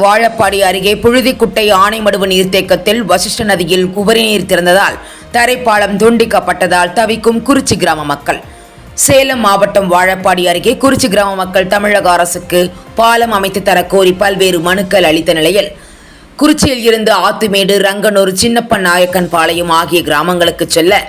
வாழப்பாடி அருகே புழுதிக்குட்டை ஆனைமடுவு நீர்த்தேக்கத்தில் வசிஷ்ட நதியில் உபரி நீர் திறந்ததால் தரைப்பாலம் துண்டிக்கப்பட்டதால் தவிக்கும் குறிச்சி கிராம மக்கள். சேலம் மாவட்டம் வாழப்பாடி அருகே குறிச்சி கிராம மக்கள் தமிழக அரசுக்கு பாலம் அமைத்து தர கோரி பல்வேறு மனுக்கள் அளித்த நிலையில் குறிச்சியில் இருந்து ஆத்துமேடு ரங்கனூர் சின்னப்பன் நாயக்கன் பாளையம் ஆகிய கிராமங்களுக்கு செல்ல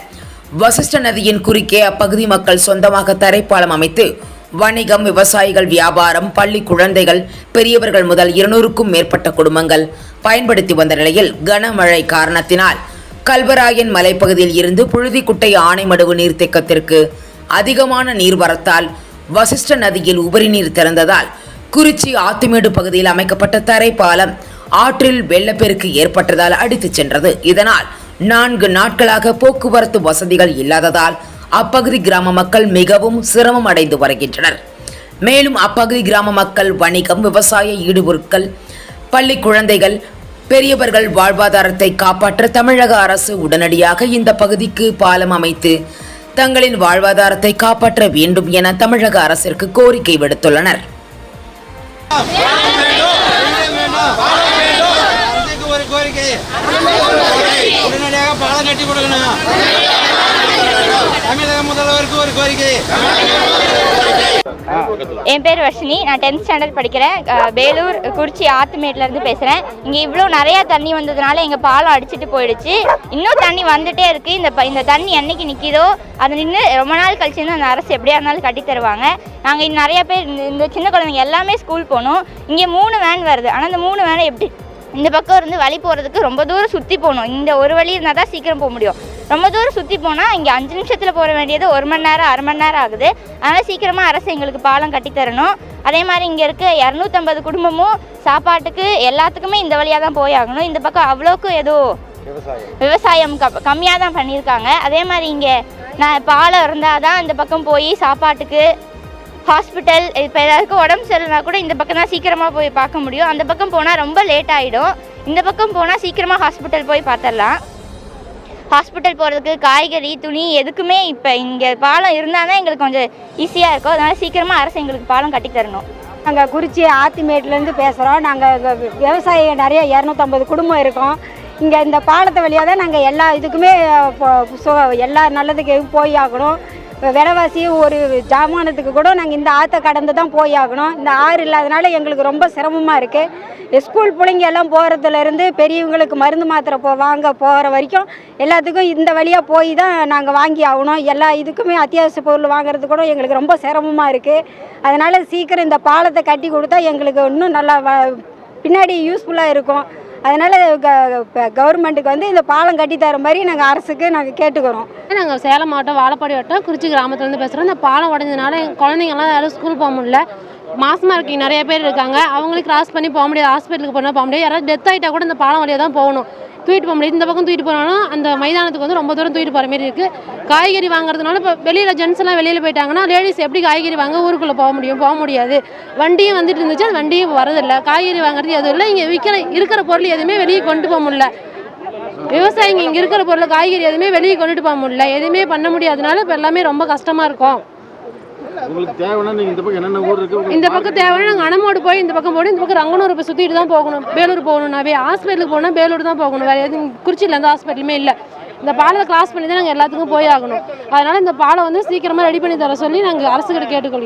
வசிஷ்ட நதியின் குறுக்கே அப்பகுதி மக்கள் சொந்தமாக தரைப்பாலம் அமைத்து வணிகம் விவசாயிகள் வியாபாரம் பள்ளி குழந்தைகள் பெரியவர்கள் முதல் இருநூறுக்கும் மேற்பட்ட குடும்பங்கள் பயன்படுத்தி வந்த நிலையில் கனமழை காரணத்தினால் கல்வராயன் மலைப்பகுதியில் இருந்து புழுதிக்குட்டை ஆனைமடுவு நீர்த்தேக்கத்திற்கு அதிகமான நீர்வரத்தால் வசிஷ்ட நதியில் உபரி நீர் திறந்ததால் குறிச்சி ஆத்துமேடு பகுதியில் அமைக்கப்பட்ட தரைப்பாலம் ஆற்றில் வெள்ளப்பெருக்கு ஏற்பட்டதால் அடித்துச் சென்றது. இதனால் நான்கு நாட்களாக போக்குவரத்து வசதிகள் இல்லாததால் அப்பகுதி கிராம மக்கள் மிகவும் சிரமம் அடைந்து வருகின்றனர். மேலும் அப்பகுதி கிராம மக்கள் வணிகம் விவசாய ஈடுபொருட்கள் பள்ளி குழந்தைகள் பெரியவர்கள் வாழ்வாதாரத்தை காப்பாற்ற தமிழக அரசு உடனடியாக இந்த பகுதிக்கு பாலம் அமைத்து தங்களின் வாழ்வாதாரத்தை காப்பாற்ற வேண்டும் என தமிழக அரசிற்கு கோரிக்கை விடுத்துள்ளனர். கோரிக்கை உடனடியாக பாலம் கட்டி கொடுக்கணும். தமிழக முதல்வருக்கு ஒரு கோரிக்கை. என் பேர் வர்ஷினி. நான் டென்த் ஸ்டாண்டர்ட் படிக்கிறேன். வேலூர் குறிச்சி ஆத்துமேட்லேருந்து பேசுகிறேன் இங்கே இவ்வளோ நிறையா தண்ணி வந்ததுனால எங்கள் பாலம் அடிச்சிட்டு போயிடுச்சு. இன்னும் தண்ணி வந்துட்டே இருக்குது இந்த ப- இந்த தண்ணி என்னைக்கு நிற்கிதோ அது நின்று ரொம்ப நாள் கழிச்சு அந்த அரசு எப்படியா இருந்தாலும் கட்டி தருவாங்க. நாங்கள் இன்னும் நிறைய பேர் இந்த இந்த சின்ன குழந்தைங்க எல்லாமே ஸ்கூல் போகணும். இங்கே மூணு வேன் வருது. ஆனால் அந்த மூணு வேனை எப்படி இந்த பக்கம் இருந்து வழி போகிறதுக்கு ரொம்ப தூரம் சுற்றி போகணும். இந்த ஒரு வழி இருந்தால் தான் சீக்கிரம் போக முடியும். ரொம்ப தூரம் சுற்றி போனால் இங்கே அஞ்சு நிமிஷத்தில் போக வேண்டியது ஒரு மணி நேரம் அரை மணி நேரம் ஆகுது. அதனால் சீக்கிரமாக அரசு எங்களுக்கு பாலம் கட்டி தரணும். அதே மாதிரி இங்கே இருக்க இரநூத்தம்பது குடும்பமும் சாப்பாட்டுக்கு எல்லாத்துக்குமே இந்த வழியாக தான் போய் ஆகணும். இந்த பக்கம் அவ்வளோக்கு ஏதோ விவசாயம். க கம்மியாக தான் பண்ணியிருக்காங்க. அதே மாதிரி இங்கே நான் பாலம் இருந்தால் தான் இந்த பக்கம் போய் சாப்பாட்டுக்கு ஹாஸ்பிட்டல் இப்போ எல்லாருக்கும் உடம்பு சரியில்லைனா கூட இந்த பக்கம் தான் சீக்கிரமாக போய் பார்க்க முடியும். அந்த பக்கம் போனால் ரொம்ப லேட் ஆகிடும் இந்த பக்கம் போனால் சீக்கிரமாக ஹாஸ்பிட்டல் போய் பார்த்துடலாம். ஹாஸ்பிட்டல் போகிறதுக்கு காய்கறி துணி எதுக்குமே இப்போ இங்கே பாலம் இருந்தால் தான் எங்களுக்கு கொஞ்சம் ஈஸியாக இருக்கும். அதனால் சீக்கிரமாக அரசு எங்களுக்கு பாலம் கட்டி தரணும். நாங்கள் குறிச்சி ஆத்திமேட்லேருந்து பேசுகிறோம் நாங்கள் விவசாயி நிறைய இரநூத்தம்பது குடும்பம் இருக்கோம். இங்கே இந்த பாலத்தை வழியாக தான் நாங்கள் எல்லா இதுக்குமே எல்லா நல்லதுக்கு போய் ஆகணும். விலைவாசி ஒரு ஜாமானத்துக்கு கூட நாங்கள் இந்த ஆற்றை கடந்து தான் போய் ஆகணும் இந்த ஆறு இல்லாதனால எங்களுக்கு ரொம்ப சிரமமாக இருக்குது ஸ்கூல் பிள்ளைங்க எல்லாம் போகிறதுலேருந்து பெரியவங்களுக்கு மருந்து மாத்திரை போ வாங்க போகிற வரைக்கும் எல்லாத்துக்கும் இந்த வழியாக போய் தான் நாங்கள் வாங்கி ஆகணும். எல்லா இதுக்குமே அத்தியாவசிய பொருள் வாங்குறது கூட எங்களுக்கு ரொம்ப சிரமமாக இருக்குது அதனால் சீக்கிரம் இந்த பாலத்தை கட்டி கொடுத்தா எங்களுக்கு இன்னும் நல்லா வ- பின்னாடி யூஸ்ஃபுல்லாக இருக்கும். அதனால் கவர்மெண்ட்டுக்கு வந்து இந்த பாலம் கட்டி தர மாதிரி நாங்கள் அரசுக்கு நாங்கள் கேட்டுக்கிறோம். நாங்கள் சேலம் மாவட்டம் வாழப்பாடி வட்டம் குறிச்சி கிராமத்துலேருந்து பேசுகிறோம் இந்த பாலம் உடஞ்சதுனால எங்கள் குழந்தைங்கலாம் யாரும் ஸ்கூல் போக முடியல. மாசமாக இருக்கீங்க நிறைய பேர் இருக்காங்க. அவங்களுக்கு கிராஸ் பண்ணி போக முடியாது. ஹாஸ்பிட்டலுக்கு போனால் போக முடியாது. யாராவது டெத் ஆகிட்டா கூட இந்த பாலம் வழியாக தான் போகணும். தூக்கிட்டு போக முடியாது. இந்த பக்கம் தூக்கிட்டு போனோம்னா அந்த மைதானத்துக்கு வந்து ரொம்ப தூரம் தூக்கிட்டு போகிற மாதிரி இருக்குது காய்கறி வாங்குறதுனால இப்போ வெளியில் ஜென்ஸ் எல்லாம் வெளியில் போயிட்டாங்கன்னா லேடிஸ் எப்படி காய்கறி வாங்க ஊருக்குள்ளே போக முடியும்? போக முடியாது. வண்டியும் வந்துட்டு இருந்துச்சு. அது வண்டியும் வரதில்லை. காய்கறி வாங்குறது எதுவும் இல்லை. இங்கே விற்கிற இருக்கிற பொருள் எதுவுமே வெளியே கொண்டு போக முடியல. விவசாயிங்க இங்கே இருக்கிற பொருள் காய்கறி எதுவுமே வெளியே கொண்டுட்டு போக முடியல. எதுவுமே பண்ண முடியாதனால இப்போ எல்லாமே ரொம்ப கஷ்டமாக இருக்கும். உங்களுக்கு தேவைன்னா நீங்க இந்த பக்கம் என்னென்ன ஊர் இருக்கு இந்த பக்கம் தேவைன்னா நாங்கள் அனமோடு போய் இந்த பக்கம் போய் இந்த பக்கம் ரங்கனூர் போய் சுற்றிட்டு தான் போகணும். வேலூர் போகணும்னாவே ஹாஸ்பிட்டலுக்கு போனால் பேலூர் தான் போகணும். வேறு எதுவும் குறிச்சியில் எந்த ஹாஸ்பிட்டலுமே இல்லை. இந்த பாலத்தை கிராஸ் பண்ணி தான் நாங்கள் எல்லாத்துக்கும் போய் ஆகணும். அதனால் இந்த பாலம் வந்து சீக்கிரமாக ரெடி பண்ணி தர சொல்லி நாங்கள் அரசுகிட்ட கேட்டுக்கொள்கிறோம்.